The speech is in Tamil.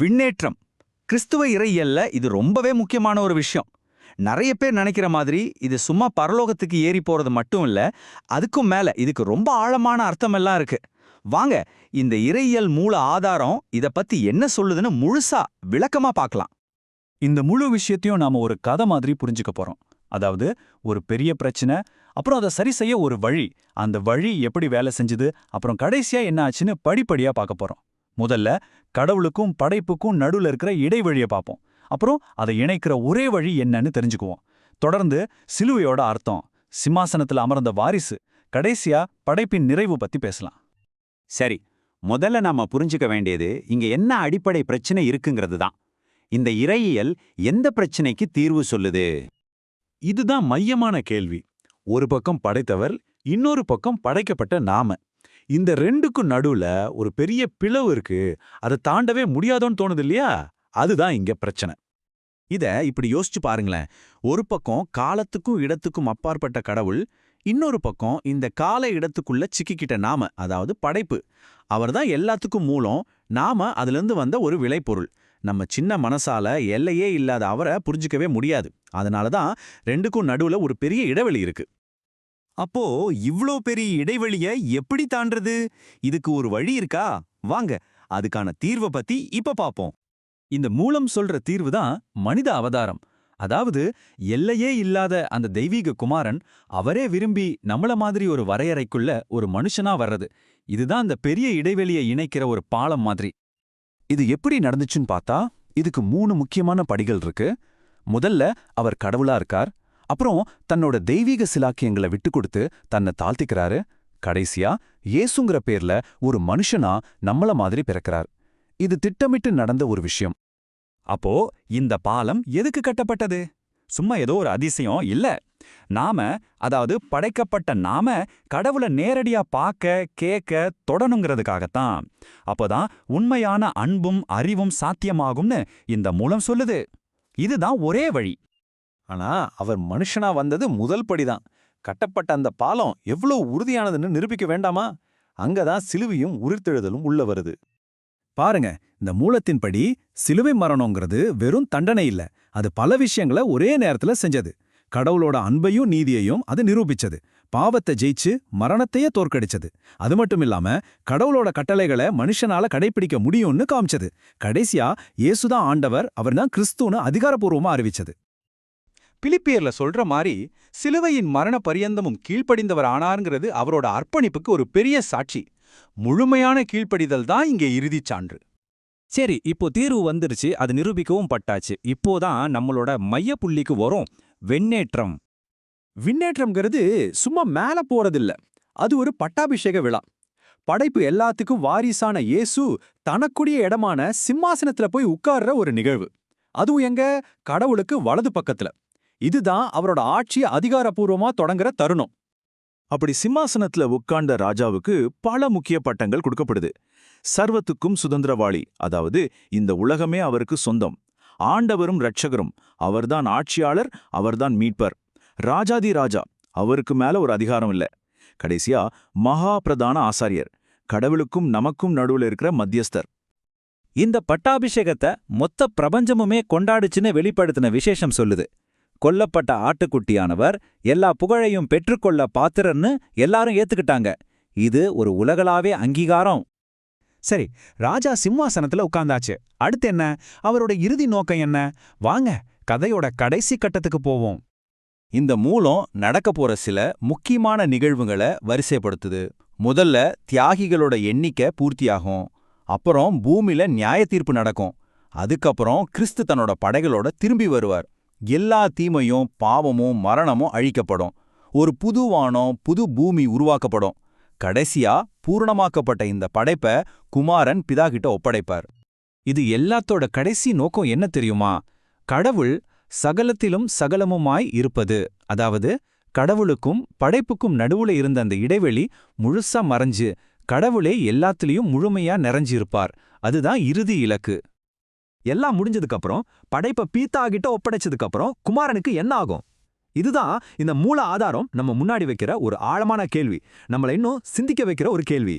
விண்ணேற்றம். கிறிஸ்துவ இறையல்ல இது ரொம்பவே முக்கியமான ஒரு விஷயம். நிறைய பேர் நினைக்கிற மாதிரி இது சும்மா பரலோகத்துக்கு ஏறி போறது மட்டும் இல்ல அதுக்கும் மேல இதுக்கு ரொம்ப ஆழமான அர்த்தம் எல்லாம் இருக்கு. வாங்க இந்த இறையியல் மூல ஆதாரம் இத பத்தி என்ன சொல்லுதுன்னு முழுசா விளக்கமா பார்க்கலாம். இந்த முழு விஷயத்தையும் நாம ஒரு கதை மாதிரி புரிஞ்சுக்க போறோம். அதாவது ஒரு பெரிய பிரச்சனை அப்புறம் அதை சரி செய்ய ஒரு வழி. அந்த வழி எப்படி வேலை செஞ்சுது அப்புறம் கடைசியா என்ன ஆச்சுன்னு படிப்படியா பார்க்க போறோம். முதல்ல கடவுளுக்கும் படைப்புக்கும் நடுவுல இருக்கிற இடைவழியை பார்ப்போம் அப்புறம் அதை இணைக்கிற ஒரே வழி என்னன்னு தெரிஞ்சுக்குவோம். தொடர்ந்து சிலுவையோட அர்த்தம் சிம்மாசனத்துல அமர்ந்த வாரிசு கடைசியா படைப்பின் நிறைவு பத்தி பேசலாம். சரி முதல்ல நாம புரிஞ்சுக்க வேண்டியது இங்க என்ன அடிப்படை பிரச்சனை இருக்குங்கிறது தான். இந்த இறையியல் எந்த பிரச்சனைக்கு தீர்வு சொல்லுது? இதுதான் மையமான கேள்வி. ஒரு பக்கம் படைத்தவர் இன்னொரு பக்கம் படைக்கப்பட்ட நாம. இந்த ரெண்டுக்கும் நடுவுல ஒரு பெரிய பிளவு இருக்கு. அதை தாண்டவே முடியாதோன்னு தோணுது இல்லையா அதுதான் இங்க பிரச்சனை. இத இப்படி யோசிச்சு பாருங்களேன். ஒரு பக்கம் காலத்துக்கும் இடத்துக்கும் அப்பாற்பட்ட கடவுள் இன்னொரு பக்கம் இந்த கால இடத்துக்குள்ள சிக்கிக்கிட்ட நாம அதாவது படைப்பு. அவர்தான் எல்லாத்துக்கும் மூலம் நாம அதுலேருந்து வந்த ஒரு விளைபொருள். நம்ம சின்ன மனசால எல்லையே இல்லாத அவரை புரிஞ்சுக்கவே முடியாது. அதனால தான் ரெண்டுக்கும் நடுவுல ஒரு பெரிய இடைவெளி இருக்கு. அப்போ இவ்ளோ பெரிய இடைவெளிய எப்படி தாண்டறது? இதுக்கு ஒரு வழி இருக்கா? வாங்க அதுக்கான தீர்வை பத்தி இப்ப பாப்போம். இந்த மூலம் சொல்ற தீர்வு தான் மனித அவதாரம். அதாவது எல்லையே இல்லாத அந்த தெய்வீக குமாரன் அவரே விரும்பி நம்மள மாதிரி ஒரு வரையறைக்குள்ள ஒரு மனுஷனா வர்றது. இதுதான் அந்த பெரிய இடைவெளியை இணைக்கிற ஒரு பாலம் மாதிரி. இது எப்படி நடந்துச்சுன்னு பார்த்தா இதுக்கு மூணு முக்கியமான படிகள் இருக்கு. முதல்ல அவர் கடவுளா இருக்கார். அப்புறம் தன்னோட தெய்வீக சிலாக்கியங்களை விட்டு கொடுத்து தன்னை தாழ்த்திக்கிறாரு. கடைசியா இயேசுங்கிற பேர்ல ஒரு மனுஷனா நம்மள மாதிரி பிறக்கிறார். இது திட்டமிட்டு நடந்த ஒரு விஷயம். அப்போ இந்த பாலம் எதுக்கு கட்டப்பட்டது? சும்மா ஏதோ ஒரு அதிசயம் இல்ல. நாம அதாவது படைக்கப்பட்ட நாம கடவுளை நேரடியா பார்க்க கேட்க தொடணுங்கிறதுக்காகத்தான். அப்போதான் உண்மையான அன்பும் அறிவும் சாத்தியமாகும்னு இந்த மூலம் சொல்லுது. இதுதான் ஒரே வழி. ஆனா அவர் மனுஷனா வந்தது முதல் படிதான். கட்டப்பட்ட அந்த பாலம் எவ்வளவு உறுதியானதுன்னு நிரூபிக்க வேண்டாமா? அங்கதான் சிலுவையும் உயிர்த்தெழுதலும் உள்ள வருது. பாருங்க இந்த மூலத்தின்படி சிலுவை மரணங்கிறது வெறும் தண்டனை இல்ல. அது பல விஷயங்களை ஒரே நேரத்துல செஞ்சது. கடவுளோட அன்பையும் நீதியையும் அது நிரூபிச்சது. பாவத்தை ஜெயிச்சு மரணத்தையே தோற்கடிச்சது. அது மட்டும் இல்லாம கடவுளோட கட்டளைகளை மனுஷனால கடைபிடிக்க முடியும்னு காமிச்சது. கடைசியா இயேசுதான் ஆண்டவர் அவர்தான் கிறிஸ்துன்னு அதிகாரப்பூர்வமா அறிவிச்சது. பிலிப்பியர்ல சொல்ற மாதிரி சிலுவையின் மரண பரியந்தமும் கீழ்ப்படிந்தவர் ஆனாருங்கிறது அவரோட அர்ப்பணிப்புக்கு ஒரு பெரிய சாட்சி. முழுமையான கீழ்ப்படிதல் தான் இங்கே இறுதிச் சான்று. சரி இப்போ தீர்வு வந்துருச்சு அது நிரூபிக்கவும் பட்டாச்சு. இப்போதான் நம்மளோட மைய புள்ளிக்கு வரும். வெண்ணேற்றம். விண்ணேற்றம்ங்கிறது சும்மா மேல போறதில்ல. அது ஒரு பட்டாபிஷேக விழா. படைப்பு எல்லாத்துக்கும் வாரிசான இயேசு தனக்குரிய இடமான சிம்மாசனத்துல போய் உட்கார்ற ஒரு நிகழ்வு. அதுவும் எங்க கடவுளுக்கு வலது பக்கத்துல. இதுதான் அவரோட ஆட்சியை அதிகாரப்பூர்வமா தொடங்குற தருணம். அப்படி சிம்மாசனத்துல உட்கார்ந்த ராஜாவுக்கு பல முக்கிய பட்டங்கள் கொடுக்கப்படுது. சர்வத்துக்கும் சுதந்திரவாளி அதாவது இந்த உலகமே அவருக்கு சொந்தம். ஆண்டவரும் இரட்சகரும் அவர்தான் ஆட்சியாளர் அவர்தான் மீட்பர். ராஜாதி ராஜா அவருக்கு மேல ஒரு அதிகாரம் இல்ல. கடைசியா மகா பிரதான ஆசாரியர் கடவுளுக்கும் நமக்கும் நடுவுல இருக்கிற மத்தியஸ்தர். இந்த பட்டாபிஷேகத்தை மொத்த பிரபஞ்சமுமே கொண்டாடுச்சுன்னு வெளிப்படுத்தின விசேஷம் சொல்லுது. கொல்லப்பட்ட ஆட்டுக்குட்டியானவர் எல்லா புகழையும் பெற்றுக்கொள்ள பாத்திரன்னு எல்லாரும் ஏத்துக்கிட்டாங்க. இது ஒரு உலகளாவே அங்கீகாரம். சரி ராஜா சிம்மாசனத்துல உட்கார்ந்தாச்சு. அடுத்து என்ன? அவரோட இறுதி நோக்கம் என்ன? வாங்க கதையோட கடைசி கட்டத்துக்கு போவோம். இந்த மூலம் நடக்க போற சில முக்கியமான நிகழ்வுகளை வரிசைப்படுத்துது. முதல்ல தியாகிகளோட எண்ணிக்கை பூர்த்தியாகும். அப்புறம் பூமியில நியாய தீர்ப்பு நடக்கும். அதுக்கப்புறம் கிறிஸ்து தன்னோட படைகளோட திரும்பி வருவார். எல்லா தீமையும் பாவமும் மரணமும் அழிக்கப்படும். ஒரு புது வானம் புது பூமி உருவாக்கப்படும். கடைசியா பூரணமாக்கப்பட்ட இந்த படைப்ப குமாரன் பிதாகிட்ட ஒப்படைப்பார். இது எல்லாத்தோட கடைசி நோக்கம் என்ன தெரியுமா? கடவுள் சகலத்திலும் சகலமுமாய் இருப்பது. அதாவது கடவுளுக்கும் படைப்புக்கும் நடுவுல இருந்த அந்த இடைவெளி முழுசா மறைஞ்சு கடவுளே எல்லாத்துலயும் முழுமையா நிறைஞ்சிருப்பார். அதுதான் இறுதி இலக்கு. எல்லாம் முடிஞ்சதுக்கு அப்புறம் படைப்ப பீத்தா கிட்ட ஒப்படைச்சதுக்கு அப்புறம் குமாரனுக்கு என்ன ஆகும்? இதுதான் இந்த மூல ஆதாரம் நம்ம முன்னாடி வைக்கிற ஒரு ஆழமான கேள்வி. நம்மள இன்னும் சிந்திக்க வைக்கிற ஒரு கேள்வி.